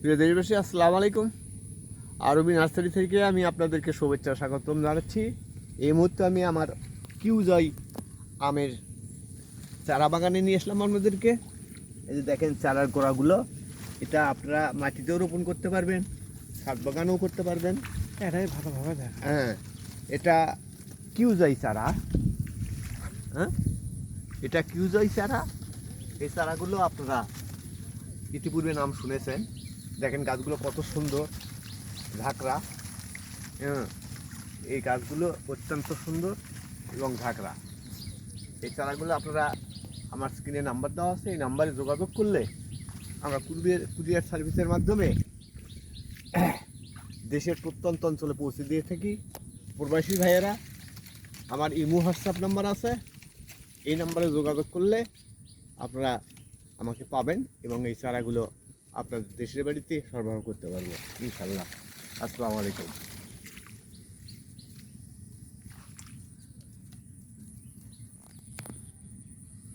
প্রিয় দেশবাসী আসসালামু আলাইকুম। আরবি নার্সারি থেকে আমি আপনাদেরকে শুভেচ্ছা স্বাগতম জানাচ্ছি। এই মুহূর্তে আমি আমার কিউজয় আমের চারা বাগানে নিয়ে আসলাম আপনাদেরকে। এই যে দেখেন চারার গোড়াগুলো এটা আপনারা মাটিতেও রোপণ করতে পারবেন ছাদ বাগানেও করতে পারবেন। এটাই ভালো ভাবে হ্যাঁ এটা কিউজয় চারা। হ্যাঁ এটা কিউজয় চারা। এই চারাগুলো আপনারা ইতিপূর্বে নাম শুনেছেন। দেখেন গাছগুলো কত সুন্দর ঝাঁকড়া হ্যাঁ এই গাছগুলো অত্যন্ত সুন্দর এবং ঝাঁকড়া এই চারাগুলো আপনারা আমার স্ক্রিনে নাম্বার দেওয়া আছে, এই নাম্বারে যোগাযোগ করলে আমরা কুরিয়ার কুরিয়ার সার্ভিসের মাধ্যমে দেশের প্রত্যন্ত অঞ্চলে পৌঁছে দিয়ে থাকি। প্রবাসী ভাইয়েরা, আমার ইমো, হোয়াটসঅ্যাপ নাম্বার আছে। এই নাম্বারে যোগাযোগ করলে আপনারা আমাকে পাবেন এবং এই চারাগুলো আপনার দেশের বাড়িতে সরবরাহ করতে পারব ইনশাল্লাহ আসসালামু আলাইকুম।